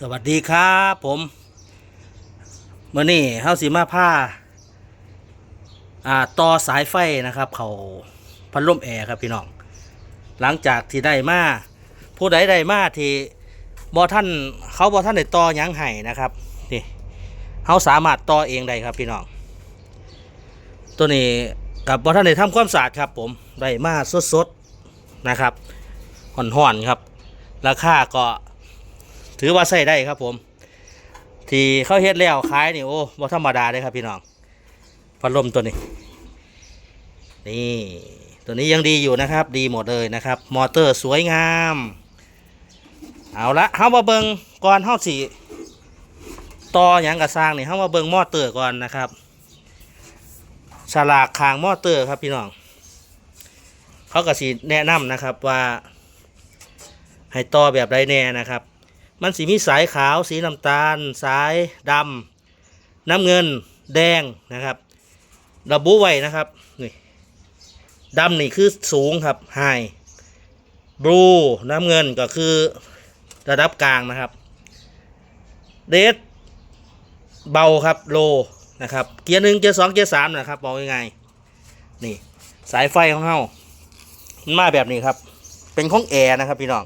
สวัสดีครับผมเมื่อนี้เฮาสิมาผ้าอ่าต่อสายไฟนะครับ เขาพัดลมแอร์ครับพี่น้อง หลังจากที่ได้มาผู้ใดได้มาที่บอท่านเขาบอท่านได้ต่อยังไห้นะครับนี่เขาสามารถต่อเองได้ครับพี่น้อง ตัวนี้กับบอท่านได้ทำความสะอาดครับ ผมได้มาสดๆนะครับห่อนๆครับ ราคาก็ ถือว่าใส่ได้ครับผม ที่เขาเฮ็ดแล้วขายนี่โอ้บ่ธรรมดาเลยครับพี่น้องพัดลมตัวนี้นี่ตัวนี้ยังดีอยู่นะครับ ดีหมดเลยนะครับ มอเตอร์สวยงาม เอาละเฮามาเบิงก่อนเฮาสิต่อหยังกระสร้างนี่เฮามาเบิงมอเตอร์ก่อนนะครับฉลากคางมอเตอร์ครับพี่น้อง เขาก็สิแนะนำนะครับว่า ให้ต่อแบบใดแน่นะครับ มันสีมีสายขาว สีน้ำตาล สายดำน้ำเงินแดงนะครับระบุไว้นะครับนี่ดำนี่คือสูงครับไฮบลูน้ำเงินก็คือระดับกลางนะครับเดสเบาครับโลนะครับเกียร์หนึ่งเกียร์สองเกียร์สามนะครับบอกยังไงนี่สายไฟของเขามาแบบนี้ครับ เป็นของแอร์นะครับพี่น้อง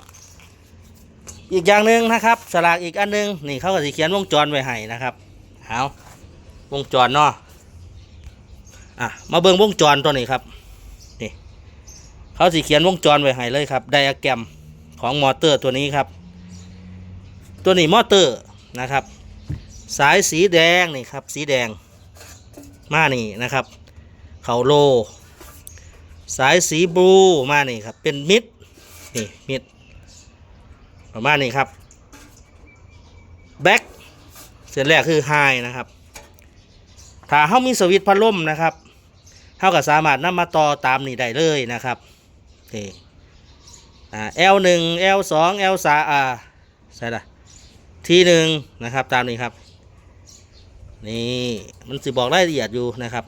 อีกอย่างหนึ่งนะครับ สลากอีกอันหนึงนี่เขาก็สิเขียนวงจรไว้ให้นะครับเอาวงจรเนาะอะมาเบิ่งวงจรตัวนี้ครับนี่เขาสิเขียนวงจรไว้ให้เลยครับไดอะแกรมของมอเตอร์ตัวนี้ครับ ตัวนี้มอเตอร์นะครับ สายสีแดงนี่ครับ สีแดงมานี่นะครับ เขาโล สายสีบลูมานี่ครับ เป็นมิดนี่มิด ประมาณนี้ครับแบ็กเส้นแรกคือไฮนะครับ ถ้าเขามีสวิตช์พัดลมนะครับเขาก็สามารถนำมาต่อตามนี้ได้เลยนะครับนี่อ่า L1 L2 L3 อ่าใช่ละทีหนึ่งนะครับตามนี้ครับ นี่มันสิบอกรายละเอียดอยู่นะครับ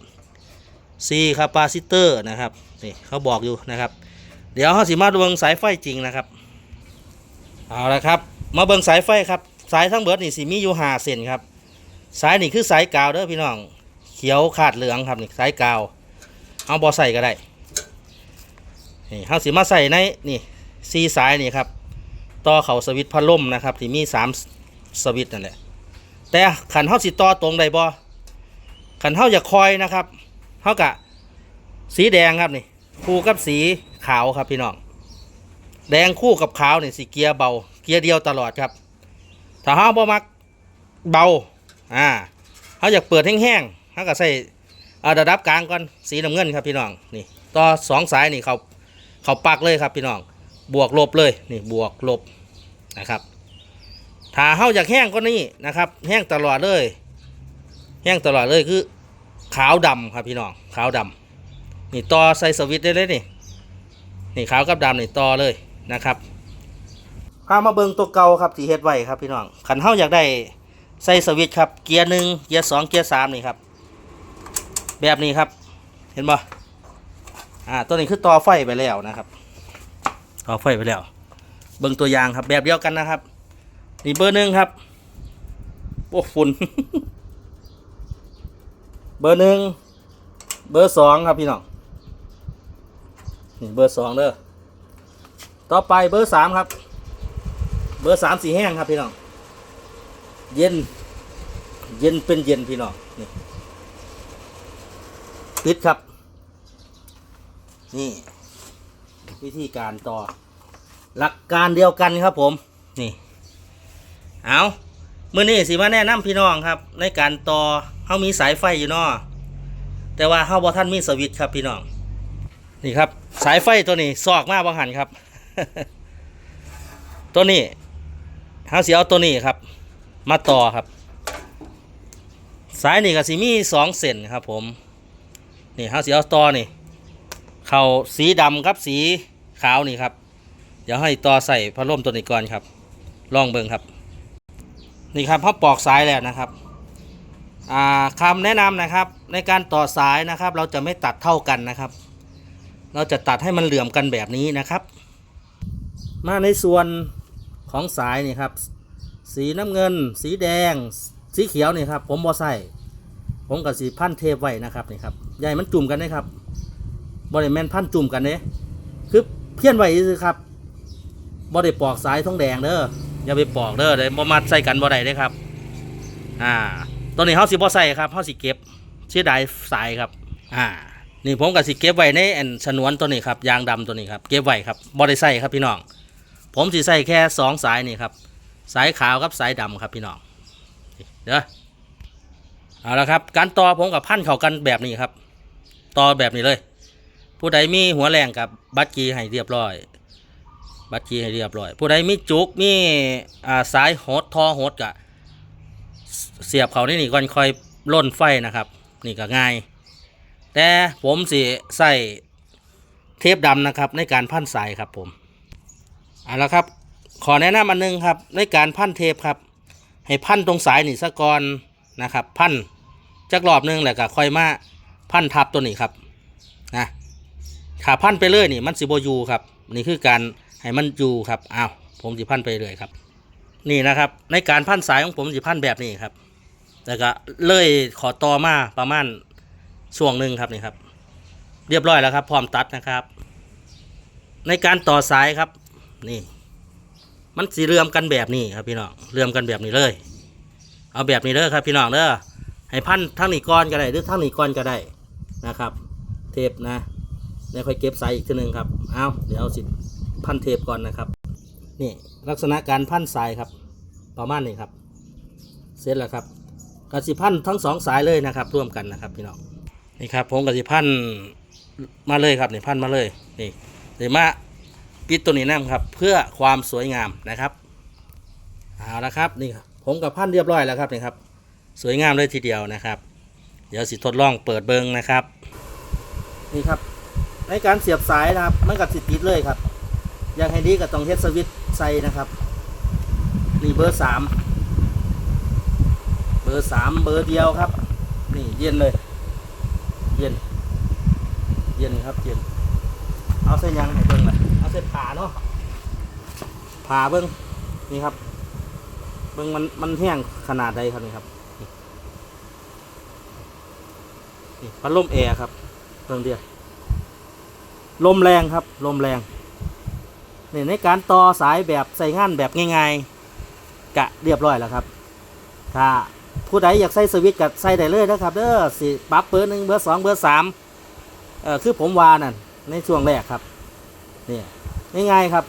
C คาปาซิเตอร์นะครับนี่เขาบอกอยู่นะครับ เดี๋ยวเขาสิมาดวงสายไฟจริงนะครับ เอาละครับ มาเบิ่งสายไฟครับ สายทั้งเบิดนี่สิมีอยู่หาเส้นครับ สายนี่คือสายกาวเด้อพี่น้อง เขียวขาดเหลืองครับนี่สายกาว เอาบอใส่ก็ได้ นี่เฮาสิมาใส่ในนี่ซีสายนี่ครับ ต่อเขาสวิตพัดลมนะครับที่มีสามสวิตนั่นแหละ แต่ขันเฮาสิต่อตรงใดบ่ขันเฮาอย่าคอยนะครับเฮากะสีแดงครับนี่ คู่กับสีขาวครับพี่น้อง แดงคู่กับขาวเนี่ยสีเกียร์เบา เกียร์เดียวตลอดครับถ้าห้าบ่มักเบาอ่าเขาอยากเปิดแห้งๆเขาก็ใส่เอาระดับกลางก่อนสีน้ำเงินครับพี่น้องนี่ต่อสองสายนี่เขาเขาปักเลยครับพี่น้อง บวกลบเลยนี่บวกลบนะครับถ้าเขาอยากแห้งก็นี่นะครับ แห้งตลอดเลย แห้งตลอดเลยคือขาวดำครับพี่น้องขาวดำนี่ต่อใส่สวิตช์ได้เลยนี่นี่ขาวกับดำนี่ต่อเลย นะครับพามาเบิ่งตัวเก่าครับที่เฮ็ดไว้ครับพี่น้องขันเฮาอยากได้ใส่สวิตช์ครับเกียร์หนึ่งเกียร์สองเกียร์สามนี่ครับ แบบนี้ครับ เห็นบ่อ่าตัวนี้คือต่อไฟไปแล้วนะครับ ต่อไฟไปแล้ว เบิ่งตัวอย่างครับ แบบเดียวกันนะครับนี่เบอร์หนึ่งครับโอ้ฝุ่นเบอร์หนึ่งเบอร์สองครับพี่น้องนี่เบอร์สองเด้อ ต่อไปเบอร์สามครับ เบอร์สามสีแห้งครับพี่น้อง เย็น เย็นเป็นเย็นพี่น้องนี่ปิดครับ นี่ วิธีการต่อ หลักการเดียวกันครับผม นี่ เอามื่อนี้สิมาแนะนำพี่น้องครับ ในการต่อเขามีสายไฟอยู่นอแต่ว่าเขาบอท่านมีสวิตช์ครับพี่น้อง นี่ครับ สายไฟตัวนี้ซอกมากบางหันครับ ตัวนี้เขาสีเอาตัวนี้ครับ มาต่อครับ สายนี่กับสีมีสองเส้นครับ ผม นี่เขาสีเอาต่อนี่ เขาสีดำครับสีขาวนี่ครับ เดี๋ยวให้ต่อใส่พัดลมตัวนี้ก่อนครับ ลองเบิ่งครับ นี่ครับเขาปอกสายแล้วนะครับอ่าคำแนะนำนะครับในการต่อสายนะครับ เราจะไม่ตัดเท่ากันนะครับ เราจะตัดให้มันเหลื่อมกันแบบนี้นะครับ มาในส่วนของสายนี่ครับ สีน้ำเงิน สีแดง สีเขียวนี่ครับ ผมบ่ใส่ผมกับสีพันเทปไว้นะครับนี่ครับใหญ่มันจุ่มกันนะครับบริแมนพันจุ่มกันเด้คือเพี้ยนไว้คือครับบ่ได้ปอกสายทองแดงเด้ออย่าไปปอกเด้อเด้บ่มัดใส่กันบ่ได้เด้ครับ อ่าตัวนี้เฮาสิบ่ใส่ครับเฮาสิเก็บเสียดายสายครับ อ่า นี่ผมก็สิเก็บไว้ในแอนฉนวนตัวนี้ครับยางดำตัวนี้ครับเก็บไว้ครับบ่ได้ใส่ครับพี่น้อง ผมสิใส่แค่สองสายนี่ครับ สายขาวกับสายดำครับพี่น้องเด้อเอาละครับการต่อผมกับพันเข้ากันแบบนี้ครับต่อแบบนี้เลย ผู้ใดมีหัวแรงกับบัตรกีให้เรียบร้อย บัตรกีให้เรียบร้อย ผู้ใดมีจุกมีอ่าสายโหดทอโหดกะเสียบเขานี่นี่ก่อนค่อยล่นไฟนะครับ นี่ก็ง่าย แต่ผมสิใส่เทปดำนะครับในการพันสายครับผม เอาละครับ ขอแนะนำอันหนึงครับในการพันเทปครับ ให้พันตรงสายนี่สะก่อนนะครับ พันจักรอบหนึงแหล้วก็ค่อยมาพันทับตัวนี้ครับนะขาพันไปเลยนี่มันสิบอยูครับนี่คือการให้มันอยู่ครับอ้าวผมสิพันไปเลยครับ นี่นะครับ ในการพันสายของผมสิพันแบบนี้ครับแต่ก็เลยขอต่อมาประมาณช่วงหนึ่งครับนี่ครับ เรียบร้อยแล้วครับ พร้อมตัดนะครับ ในการต่อสายครับ นี่ มันสีเรื่อมกันแบบนี้ครับพี่น้องเรื่อมกันแบบนี้เลย เอาแบบนี้เด้อครับ พี่น้องเด้อให้พันทั้งนี้ก้อนก็ได้หรือทั้งนี้ก้อนก็ได้นะครับ เทปนะเดี๋ยวค่อยเก็บสายอีกทีหนึ่งครับเอาเดี๋ยวเอาสิพันเทปก่อนนะครับ นี่ลักษณะการพันสายครับ ประมาณนี้ครับ เสร็จแล้วครับกสิพันทั้งสองสายเลยนะครับ ร่วมกันนะครับพี่น้องนี่ครับผมกสิพันมาเลยครับนี่พันมาเลยนี่เดี๋ยวมา ปิดตัวนี้นะครับ เพื่อความสวยงามนะครับเอาละครับนี่ครับผมกับพันเรียบร้อยแล้วครับนี่ครับ สวยงามเลยทีเดียวนะครับ เดี๋ยวสิทดลองเปิดเบิงนะครับ นี่ครับ ในการเสียบสายนะครับมันกับสิติดเลยครับ อยากให้ดีก็ต้องเฮดสวิตช์ใสนะครับนี่เบอร์สามเบอร์สามเบอร์เดียวครับ นี่เย็นเลย เย็น เย็นครับเย็น เอาเส้นยังให้เบิ้งเลย เอาเส้นผ่าเนาะผ่าเบิ้งนี่ครับ เบิ้งมันมันแห้งขนาดใดครับนี่ครับนี่พัดลมแอร์ครับเบิ้งเดียวลมแรงครับ ลมแรงนี่ในการต่อสายแบบใส่งานแบบง่ายๆกะเรียบร้อยแล้วครับ ถ้าผู้ใดอยากใส่สวิตช์กับใส่ได้เลยนะครับเด้อสิปรับเบอร์หนึ่งเบอร์สองเบอร์สามเอ่อคือผมวานั่นในช่วงแรกครับ เนี่ย ง่ายๆครับ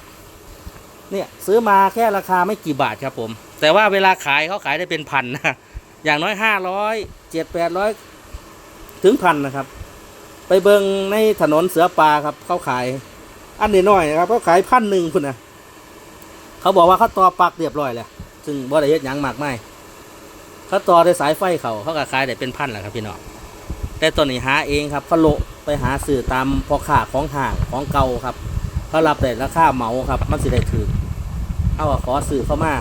เนี่ยซื้อมาแค่ราคาไม่กี่บาทครับผม แต่ว่าเวลาขายเขาขายได้เป็นพันนะอย่างน้อยห้าร้อยเจ็ดแปดร้อยถึงพันนะครับ ไปเบิงในถนนเสือปลาครับเขาขาย อันนี้น้อยนะครับเขาขายพันหนึ่งคุณนะเขาบอกว่าเขาต่อปักเรียบร้อยแล้วซึ่งบ่ได้เฮ็ดหยังมากไม่เขาต่อด้วยสายไฟเขาเขาก็ขายได้เป็นพันแหละครับพี่น้องแต่ตัวนี้หาเองครับเขาโลไปหาสื่อตามพอค้าของห่างของเก่าครับ เขารับแต่ราคาเหมาครับ มันสิได้ถือเอาขอสื่อเข้ามา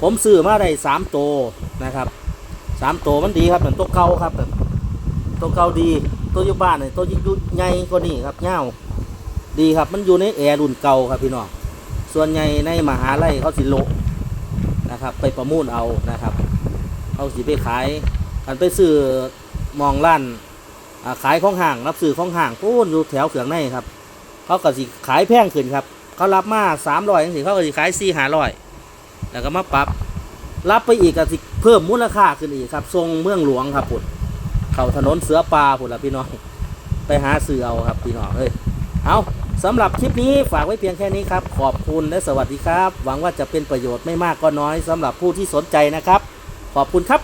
ผมซื้อมาได้สามโตวนะครับสามโตวมันดีครับเหมือนตัวเก่าครับแบบตัวเก่าดีตัวยู่บ้านเนี่ยตัวยิ่งใหญ่กว่านี้ครับเงาวดีครับมันอยู่ในแอร์รุ่นเก่าครับพี่น้องส่วนใหญ่ในมหาลัยเขาสิโลนะครับ ไปประมูลเอานะครับเขาสิไปขายกันไปซื้อมองร้านขายของห่างรับซื้อของห่างปูนอยู่แถวเขืองในครับ เขาก็สิขายแพงขึ้นครับ เขารับมาสามร้อยสิเขาก็สิขายสี่ห้าร้อยแล้วก็มาปรับ รับไปอีกก็สิเพิ่มมูลค่าขึ้นอีกครับ ทรงเมืองหลวงครับพุ่นเขาถนนเสือปลาพุ่นละพี่น้อง ไปหาซื้อเอาครับพี่น้องเอ้ยเอาสำหรับคลิปนี้ฝากไว้เพียงแค่นี้ครับ ขอบคุณและสวัสดีครับ หวังว่าจะเป็นประโยชน์ไม่มากก็น้อยสำหรับผู้ที่สนใจนะครับ ขอบคุณครับ